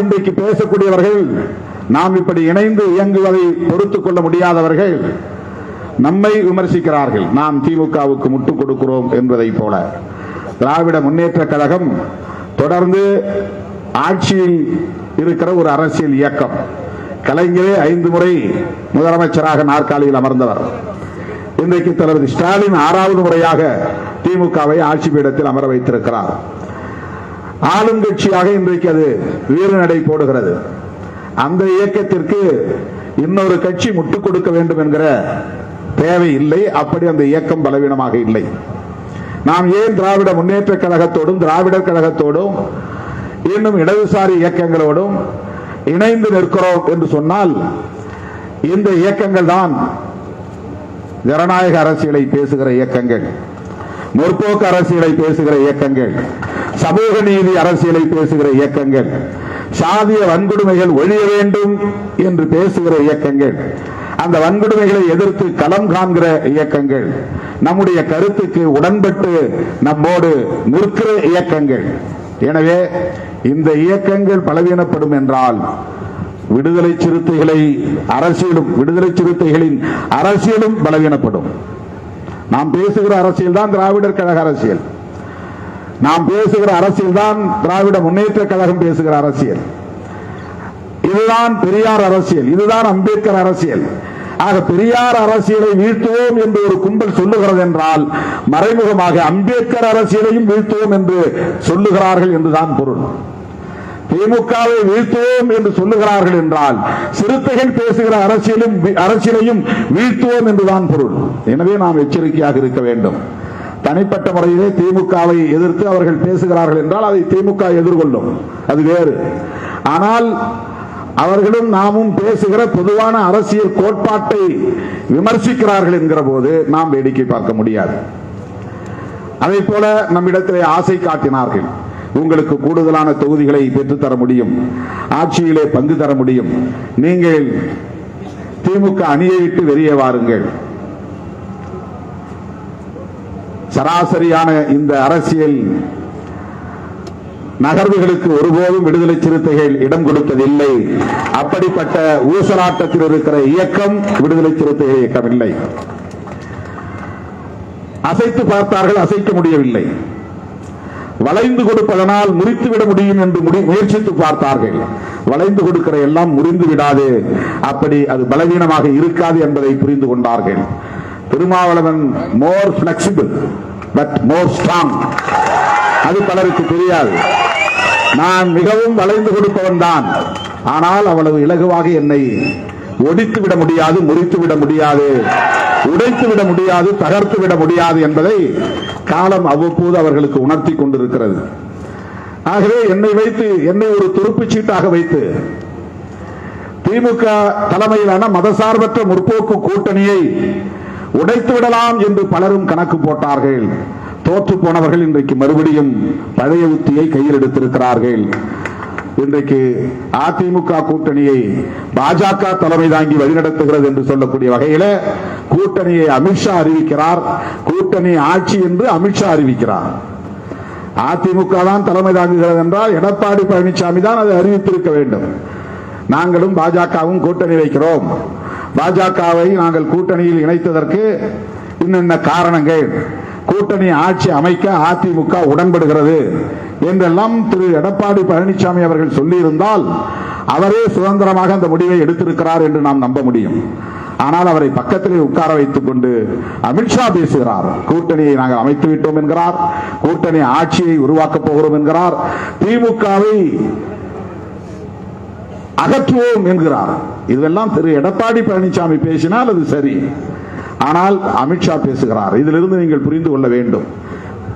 இன்றைக்கு பேசக்கூடியவர்கள் நாம் இப்படி இணைந்து இயங்குவதை பொறுத்துக் கொள்ள முடியாதவர்கள் நம்மை விமர்சிக்கிறார்கள். நாம் திமுகவுக்கு முட்டுக் கொடுக்கிறோம் என்பதை போல. திராவிட முன்னேற்ற கழகம் தொடர்ந்து ஆட்சியில் இருக்கிற ஒரு அரசியல் இயக்கம். கலைஞரே ஐந்து முறை முதலமைச்சராக நாற்காலியில் அமர்ந்தவர். இன்றைக்கு தளபதி ஸ்டாலின் ஆறாவது முறையாக திமுகவை ஆட்சி பீடத்தில் அமர வைத்திருக்கிறார். ஆளுங்கட்சியாக இன்றைக்கு அது வீரநடை போடுகிறது. அந்த இயக்கத்திற்கு இன்னொரு கட்சி முட்டுக் கொடுக்க வேண்டும் என்கிற தேவை இல்லை. அப்படி அந்த இயக்கம் பலவீனமாக இல்லை. நாம் ஏன் திராவிட முன்னேற்ற கழகத்தோடும் திராவிடர் கழகத்தோடும் இன்னும் இடதுசாரி இயக்கங்களோடும் இணைந்து நிற்கிறோம் என்று சொன்னால் இந்த இயக்கங்கள் தான் ஜனநாயக அரசியலை பேசுகிற இயக்கங்கள் முற்போக்கு அரசியலை பேசுகிற இயக்கங்கள் சமூக நீதி அரசியலை பேசுகிற இயக்கங்கள் சாதிய வன்கொடுமைகள் ஒழிய வேண்டும் என்று பேசுகிற இயக்கங்கள் அந்த வன்கொடுமைகளை எதிர்த்து களம் காண்கிற இயக்கங்கள் நம்முடைய கருத்துக்கு உடன்பட்டு நம்மோடு நிற்கிற இயக்கங்கள். எனவே இந்த இயக்கங்கள் பலவீனப்படும் என்றால் விடுதலை சிறுத்தைகளை அரசியலும் விடுதலை சிறுத்தைகளின் அரசியலும் பலவீனப்படும். நாம் பேசுகிற அரசியல் தான் திராவிடர் கழக அரசியல். நாம் பேசுகிற அரசியல் தான் திராவிட முன்னேற்ற கழகம் பேசுகிற அரசியல். இதுதான் பெரியார் அரசியல் இதுதான் அம்பேத்கர் அரசியல். ஆக பெரியார் அரசியலை வீழ்த்துவோம் என்று ஒரு கும்பல் சொல்லுகிறது என்றால் மறைமுகமாக அம்பேத்கர் அரசியலையும் வீழ்த்துவோம் என்று சொல்லுகிறார்கள் என்றுதான் பொருள். திமுகவை வீழ்த்துவோம் என்று சொல்லுகிறார்கள் என்றால் சிறுத்தைகள் பேசுகிற அரசியலும் அரசியலையும் வீழ்த்துவோம் என்றுதான் பொருள். எனவே நாம் எச்சரிக்கையாக இருக்க வேண்டும். தனிப்பட்ட முறையிலே திமுகவை எதிர்த்து அவர்கள் பேசுகிறார்கள் என்றால் அதை திமுக எதிர்கொள்ளும். அது வேறு. ஆனால் அவர்களும் நாமும் பேசுகிற பொதுவான அரசியல் கோட்பாட்டை விமர்சிக்கிறார்கள் என்கிற போது நாம் வேடிக்கை பார்க்க முடியாது. அதை போல நம்மிடத்திலே ஆசை காட்டினார்கள். உங்களுக்கு கூடுதலான தொகுதிகளை பெற்றுத்தர முடியும். ஆட்சியிலே பங்கு தர முடியும். நீங்கள் திமுக அணியை விட்டு வெளியே வாருங்கள். சராசரியான இந்த அரசியல் நகர்வுகளுக்கு ஒருபோதும் விடுதலை சிறுத்தைகள் இடம் கொடுத்ததில்லை. அப்படிப்பட்ட ஊசலாட்டத்தில் இருக்கிற இயக்கம் விடுதலை சிறுத்தைகள் இயக்கம் இல்லை. அசைத்து பார்த்தார்கள் அசைக்க முடியவில்லை. வளைந்து கொடுப்பதனால் முறித்துவிட முடியும் என்று முடி- முயற்சித்து பார்த்தார்கள். வளைந்து கொடுக்கிற எல்லாம் முறிந்து விடாது அப்படி அது பலவீனமாக இருக்காது என்பதை புரிந்து கொண்டார்கள். Thirumavalavan more flexible but more strong அது பலருக்கு தெரியாது. நான் மிகவும் வளைந்து கொடுப்பவன் தான். ஆனால் அவ்வளவு இலகுவாக என்னை ஒடித்து விட முடியாது முறித்து விட முடியாது உடைத்து விட முடியாது தகர்த்து விட முடியாது என்பதை காலம் அவ்வப்போது அவர்களுக்கு உணர்த்தி கொண்டிருக்கிறது. ஆகவே என்னை வைத்து என்னை ஒரு துருப்புச் சீட்டாக வைத்து திமுக தலைமையிலான மதசார்பற்ற முற்போக்கு கூட்டணியை உடைத்து விடலாம் என்று பலரும் கணக்கு போட்டார்கள். தோற்று போனவர்கள் இன்றைக்கு மறுபடியும் பழைய உத்தியை கையில் எடுத்திருக்கிறார்கள் இன்றைக்கு அதிமுக கூட்டணியை பாஜக தலைமை தாங்கி வழிநடத்துகிறது என்று சொல்லக்கூடிய வகையில கூட்டணியை அமித்ஷா அறிவிக்கிறார். கூட்டணி ஆட்சி என்று அமித்ஷா அறிவிக்கிறார். அதிமுக தான் தலைமை தாங்குகிறது என்றால் எடப்பாடி பழனிசாமி தான் அதை அறிவித்திருக்க வேண்டும். நாங்களும் பாஜகவும் கூட்டணி வைக்கிறோம். பாஜகவை நாங்கள் கூட்டணியில் இணைத்ததற்கு இன்னென்ன காரணங்கள்? கூட்டணி ஆட்சி அமைக்க அதிமுக உடன்படுகிறது என்றெல்லாம் திரு எடப்பாடி பழனிசாமி அவர்கள் சொல்லியிருந்தால் அவரே சுதந்திரமாக அந்த முடிவை எடுத்திருக்கிறார் என்று நாம் நம்ப முடியும். ஆனால் அவரை பக்கத்திலே உட்கார வைத்துக் கொண்டு அமித்ஷா பேசுகிறார். கூட்டணியை நாங்கள் அமைத்து விட்டோம் என்கிறார். கூட்டணி ஆட்சியை உருவாக்கப் போகிறோம் என்கிறார். திமுகவை அகற்றுவோம் என்கிறார். இதெல்லாம் திரு எடப்பாடி பழனிசாமி பேசினால் அது சரி. ஆனால் அமித்ஷா பேசுகிறார். இதிலிருந்து நீங்கள் புரிந்து கொள்ள வேண்டும்.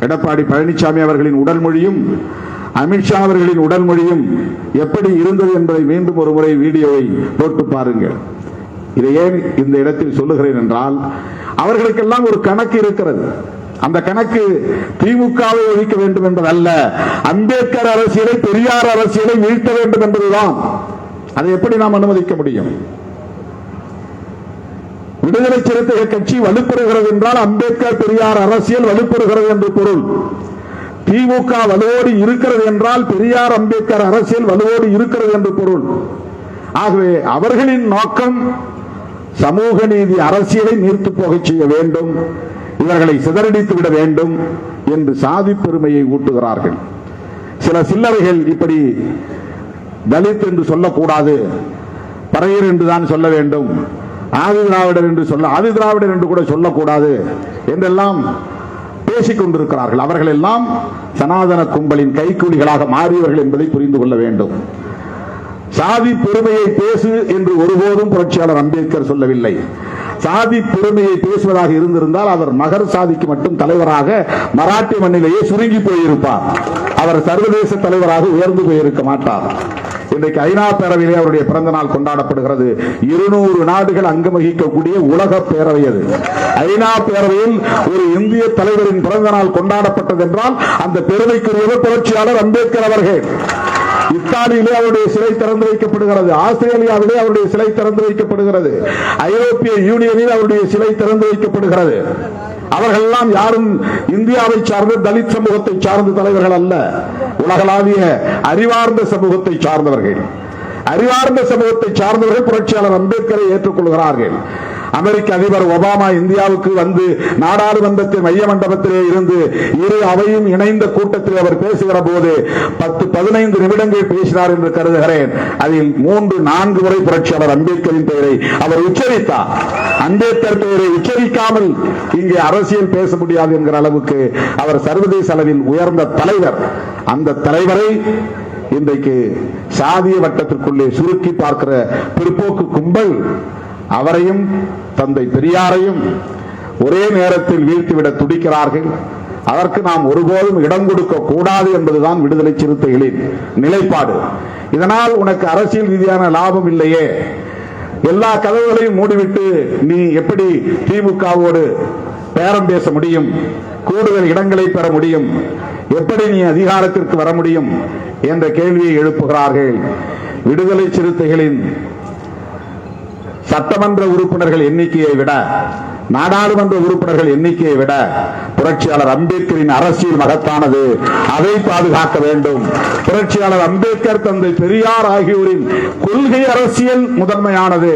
எடப்பாடி பழனிசாமி அவர்களின் உடல் மொழியும் அமித்ஷா அவர்களின் உடல் மொழியும் எப்படி இருந்தது என்பதை மீண்டும் ஒரு முறை வீடியோவை போட்டு பாருங்கள். இதை ஏன் இந்த இடத்தில் சொல்லுகிறேன் என்றால் அவர்களுக்கெல்லாம் ஒரு கணக்கு இருக்கிறது. அந்த கணக்கு திமுகவை ஒழிக்க வேண்டும் என்பதல்ல அம்பேத்கர் அரசியலை பெரியார் அரசியலை வீழ்த்த வேண்டும் என்பதுதான். அதை எப்படி நாம் அனுமதிக்க முடியும்? விடுதலை சிறுத்தைகள் கட்சி வலுப்பெறுகிறது என்றால் அம்பேத்கர் பெரியார் அரசியல் வலுப்பெறுகிறது என்று பொருள். திமுக வலுவோடு இருக்கிறது என்றால் பெரியார் அம்பேத்கர் அரசியல் வலுவோடு இருக்கிறது என்று பொருள். ஆகவே அவர்களின் நோக்கம் சமூக நீதி அரசியலை நீர்த்து போகச் செய்ய வேண்டும் இவர்களை சிதறடித்து விட வேண்டும் என்று சாதி பெருமையை ஊட்டுகிறார்கள். சில சில்லறைகள் இப்படி தலித் என்று சொல்லக்கூடாது. பறையர் என்று தான் சொல்ல வேண்டும். ஆதி திராவிடர் என்று சொல்ல ஆதி திராவிடர் என்று கூட சொல்லக்கூடாது என்றெல்லாம் பேசிக் கொண்டிருக்கிறார்கள். அவர்கள் எல்லாம் சனாதன கும்பலின் கைக்கூலிகளாக மாறியவர்கள் என்பதை புரிந்து கொள்ள வேண்டும். சாதி பெருமையை பேசு என்று ஒருபோதும் புரட்சியாளர் அம்பேத்கர் சொல்லவில்லை. சாதி பெருமையை பேசுவதாக இருந்திருந்தால் அவர் மகர் சாதிக்கு மட்டும் தலைவராக மராட்டி மண்ணிலேயே சுருங்கி போயிருப்பார். அவர் சர்வதேச தலைவராக உயர்ந்து போயிருக்க மாட்டார். இன்றைக்கு ஐநா பேரவையிலே அவருடைய பிறந்த நாள் கொண்டாடப்படுகிறது. இருநூறு நாடுகள் அங்கம் வகிக்கக்கூடிய உலக பேரவை அது. ஐநா பேரவையில் ஒரு இந்திய தலைவரின் பிறந்த நாள் கொண்டாடப்பட்டது என்றால் அந்த பெருமைக்குரியவர் புரட்சியாளர் அம்பேத்கர் அவர்கள். இத்தாலியிலே அவருடைய சிலை திறந்து வைக்கப்படுகிறது. ஆஸ்திரேலியாவிலே அவருடைய சிலை திறந்து வைக்கப்படுகிறது. ஐரோப்பிய யூனியனில் அவருடைய சிலை திறந்து வைக்கப்படுகிறது. அவர்கள் எல்லாம் யாரும் இந்தியாவை சார்ந்த தலித் சமூகத்தை சார்ந்த தலைவர்கள் அல்ல. உலகளாவிய அறிவார்ந்த சமூகத்தை சார்ந்தவர்கள். அறிவார்ந்த சமூகத்தை சார்ந்தவர்கள் புரட்சியாளர் அம்பேத்கரை ஏற்றுக்கொள்கிறார்கள். அமெரிக்க அதிபர் ஒபாமா இந்தியாவுக்கு வந்து நாடாளுமன்றத்தின் மைய மண்டபத்திலே இருந்து இரு அவையும் இணைந்த கூட்டத்தில் அவர் பேசுகிற போது பத்து பதினைந்து நிமிடங்கள் பேசினார் என்று கருதுகிறேன். அதில் மூன்று நான்கு முறை புரட்சியாளர் அம்பேத்கரின் பெயரை அவர் உச்சரித்தார். அம்பேத்கர் பெயரை உச்சரிக்காமல் இங்கே அரசியல் பேச முடியாது என்கிற அளவுக்கு அவர் சர்வதேச அளவில் உயர்ந்த தலைவர். அந்த தலைவரை இன்றைக்கு சாதிய வட்டத்திற்குள்ளே சுருக்கி பார்க்கிற பிற்போக்கு கும்பல் அவரையும் தந்தை பெரியாரையும் ஒரே நேரத்தில் வீழ்த்திவிட துடிக்கிறார்கள். அதற்கு நாம் ஒருபோதும் இடம் கொடுக்க கூடாது என்பதுதான் விடுதலை சிறுத்தைகளின் நிலைப்பாடு. இதனால் உனக்கு அரசியல் ரீதியான லாபம் இல்லையே. எல்லா கதவுகளையும் மூடிவிட்டு நீ எப்படி திமுகவோடு பேரம் பேச முடியும்? கூடுதல் இடங்களை பெற முடியும்? எப்படி நீ அதிகாரத்திற்கு வர முடியும்? என்ற கேள்வியை எழுப்புகிறார்கள். விடுதலை சிறுத்தைகளின் சட்டமன்ற உறுப்பினர்கள் எண்ணிக்கையை விட நாடாளுமன்ற உறுப்பினர்கள் எண்ணிக்கையை விட புரட்சியாளர் அம்பேத்கரின் அரசியல் மகத்தானது அதை பாதுகாக்க வேண்டும். புரட்சியாளர் அம்பேத்கர் தந்தை பெரியார் ஆகியோரின் கொள்கை அரசியல் முதன்மையானது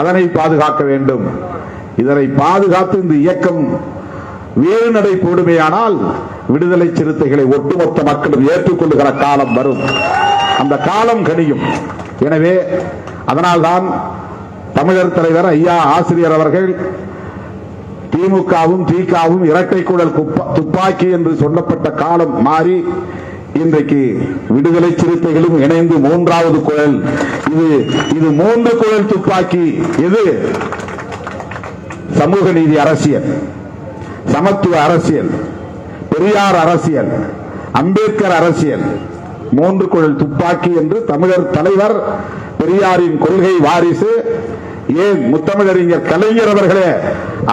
அதனை பாதுகாக்க வேண்டும். இதனை பாதுகாத்து இந்த இயக்கம் வேறு நடை போடுமையானால் விடுதலை சிறுத்தைகளை ஒட்டுமொத்த மக்களும் ஏற்றுக்கொள்ளுகிற காலம் வரும். அந்த காலம் கணியும் எனவே அதனால்தான் தமிழர் தலைவர் ஐயா ஆசிரியர் அவர்கள் திமுகவும் திகாவும் இரட்டை குழல் துப்பாக்கி என்று சொல்லப்பட்ட காலம் மாறி இன்றைக்கு விடுதலை சிறுத்தைகளும் இணைந்து மூன்றாவது குழல். இது இது மூன்று குழல் துப்பாக்கி. எது? சமூக நீதி அரசியல் சமத்துவ அரசியல் பெரியார் அரசியல் அம்பேத்கர் அரசியல். மூன்று குழல் துப்பாக்கி என்று தமிழர் தலைவர் பெரியாரின் கொள்கை வாரிசு. ஏன் முத்தமிழறிஞர் கலைஞர் அவர்களே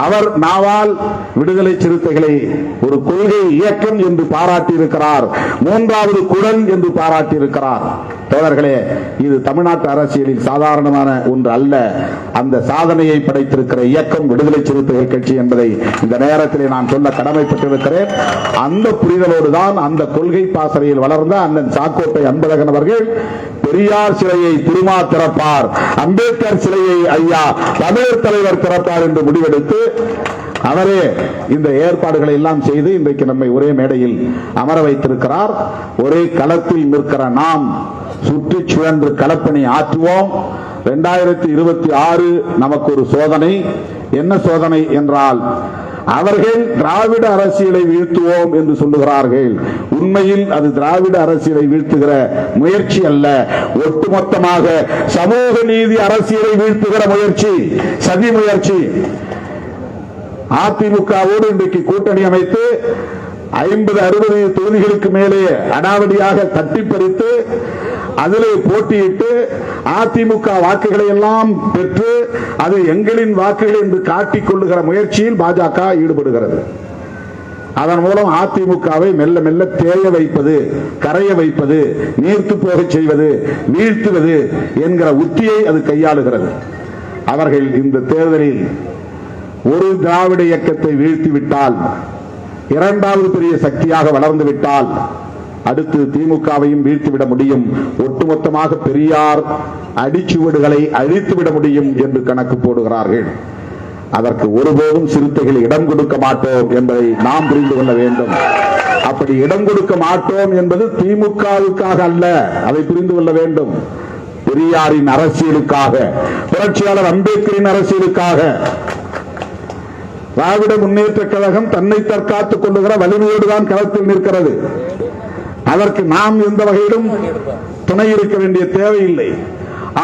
அவர் நாவால் விடுதலை சிறுத்தைகளை ஒரு கொள்கை இயக்கம் என்று பாராட்டியிருக்கிறார். மூன்றாவது குழல் என்று பாராட்டியிருக்கிறார். தோழர்களே இது தமிழ்நாட்டு அரசியலில் சாதாரணமான ஒன்று அல்ல. அந்த சாதனையை படைத்திருக்கிற இயக்கம் விடுதலை சிறுத்தைகள் கட்சி என்பதை இந்த நேரத்திலே நான் சொல்ல கடமைப்பட்டிருக்கிறேன். அந்த புரிதலோடு தான் அந்த கொள்கை பாசறையில் வளர்ந்த அண்ணன் சாக்கோட்டை அன்பழகன் அவர்கள் பெரியார் சிலையை திருமா திறப்பார் அம்பேத்கர் சிலையை ஐயா தமிழர் தலைவர் திறப்பார் என்று முடிவெடுத்து அவரே இந்த ஏற்பாடுகளை எல்லாம் செய்து இன்றைக்கு நம்மை ஒரே மேடையில் அமர வைத்திருக்கிறார். ஒரே களத்தில் நிற்கிற நாம் சுற்றி சுழன்று களப்பணி ஆற்றுவோம். இரண்டாயிரத்தி இருபத்தி ஆறு நமக்கு ஒரு சோதனை. என்ன சோதனை என்றால் அவர்கள் திராவிட அரசியலை வீழ்த்துவோம் என்று சொல்லுகிறார்கள். உண்மையில் அது திராவிட அரசியலை வீழ்த்துகிற முயற்சி அல்ல. ஒட்டுமொத்தமாக சமூக நீதி அரசியலை வீழ்த்துகிற முயற்சி சதி முயற்சி. அதிமுகவோடு இன்றைக்கு கூட்டணி அமைத்து ஐம்பது அறுபது தொகுதிகளுக்கு மேலே அடாவடியாக தட்டி பறித்து அதிலே போட்டியிட்டு அதிமுக வாக்குகளை எல்லாம் பெற்று அது எங்களின் வாக்குகள் என்று காட்டிக் கொள்ளுகிற முயற்சியில் பாஜக ஈடுபடுகிறது. அதன் மூலம் அதிமுகவை மெல்ல மெல்ல தேய வைப்பது கரைய வைப்பது நீர்த்து போகச் செய்வது வீழ்த்துவது என்கிற உத்தியை அது கையாளுகிறது. அவர்கள் இந்த தேர்தலில் ஒரு திராவிட இயக்கத்தை வீழ்த்தி விட்டால் இரண்டாவது பெரிய சக்தியாக வளர்ந்து விட்டால் அடுத்து திமுகவையும் வீழ்த்திவிட முடியும். ஒட்டுமொத்தமாக பெரியார் அடிச்சுவடுகளை அழித்துவிட முடியும் என்று கணக்கு போடுகிறார்கள். அதற்கு ஒருபோதும் சிறுத்தைகள் இடம் கொடுக்க மாட்டோம் என்பதை நாம் புரிந்து கொள்ள வேண்டும். அப்படி இடம் கொடுக்க மாட்டோம் என்பது திமுகவுக்காக அல்ல அதை புரிந்து கொள்ள வேண்டும். பெரியாரின் அரசியலுக்காக புரட்சியாளர் அம்பேத்கரின் அரசியலுக்காக திராவிட முன்னேற்ற கழகம் தன்னை தற்காத்துக் கொள்ளுகிற வலிமையோடு தான் களத்தில் நிற்கிறது. அதற்கு நாம் எந்த வகையிலும் துணை இருக்க வேண்டிய தேவையில்லை.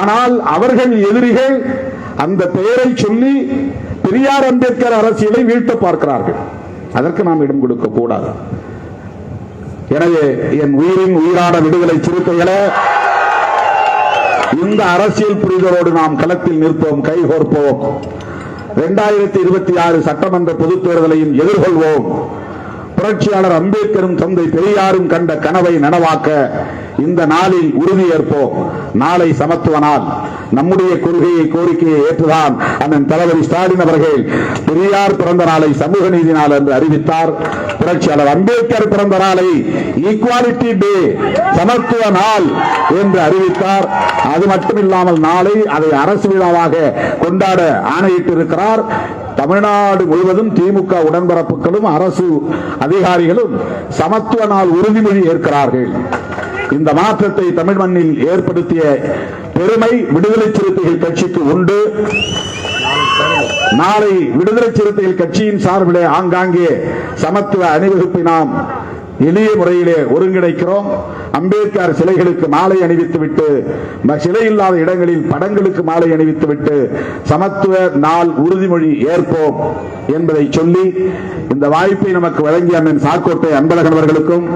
ஆனால் அவர்கள் எதிரிகள் அந்த பெயரை சொல்லி பெரியார் அம்பேத்கர் அரசியலை வீழ்த்த பார்க்கிறார்கள். அதற்கு நாம் இடம் கொடுக்க கூடாது. எனவே என் உயிரின் உயிரான விடுதலை சிறுத்தைகளை இந்த அரசியல் புரிதலோடு நாம் களத்தில் நிற்போம் கைகோர்ப்போம். இரண்டாயிரத்தி இருபத்தி ஆறு சட்டமன்ற பொதுத் தேர்தலையும் எதிர்கொள்வோம். புரட்சியாளர் அம்பேத்கரும் தந்தை பெரியாரும் கண்ட கனவை நனவாக்க இந்த நாளில் உறுதியேற்போம் நாளை சமத்துவ நாள். நம்முடைய கொள்கையை கோரிக்கையை ஏற்றுதான் அண்ணன் தளபதி ஸ்டாலின் அவர்கள் பெரியார் பிறந்த நாளை சமூக நீதி நாள் என்று அறிவித்தார். புரட்சியாளர் அம்பேத்கர் பிறந்த நாளை ஈக்குவாலிட்டி டே சமத்துவ நாள் என்று அறிவித்தார். அது மட்டுமில்லாமல் நாளை அதை அரசு விழாவாக கொண்டாட ஆணையிட்டிருக்கிறார். தமிழ்நாடு முழுவதும் திமுக உடன்பரப்புகளும் அரசு அதிகாரிகளும் சமத்துவ நாள் உறுதிமொழி ஏற்கிறார்கள். இந்த மாற்றத்தை தமிழ் மண்ணில் ஏற்படுத்திய பெருமை விடுதலை சிறுத்தைகள் கட்சிக்கு உண்டு. நாளை விடுதலை சிறுத்தைகள் கட்சியின் சார்பிலே ஆங்காங்கே சமத்துவ அணிவகுப்பை நாம் எளிய முறையிலே ஒருங்கிணைக்கிறோம். அம்பேத்கர் சிலைகளுக்கு மாலை அணிவித்துவிட்டு ம- சிலை இல்லாத இடங்களில் படங்களுக்கு மாலை அணிவித்துவிட்டு சமத்துவ நாள் உறுதிமொழி ஏற்போம் என்பதை சொல்லி இந்த வாய்ப்பை நமக்கு வழங்கிய அண்ணன் சாக்கோட்டை அன்பழகன் அவர்களுக்கும்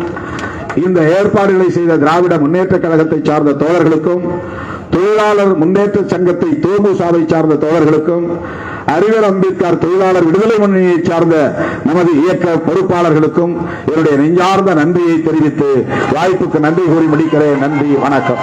இந்த ஏற்பாடுகளை செய்த திராவிட முன்னேற்ற கழகத்தை சார்ந்த தோழர்களுக்கும் தொழிலாளர் முன்னேற்ற சங்கத்தை தோமுசாவை சார்ந்த தோழர்களுக்கும் அறிவர் அம்பேத்கர் தொழிலாளர் விடுதலை முன்னணியை சார்ந்த நமது இயக்க பொறுப்பாளர்களுக்கும் என்னுடைய நெஞ்சார்ந்த நன்றியை தெரிவித்து வாய்ப்புக்கு நன்றி கூறி முடிக்கிறேன். நன்றி வணக்கம்.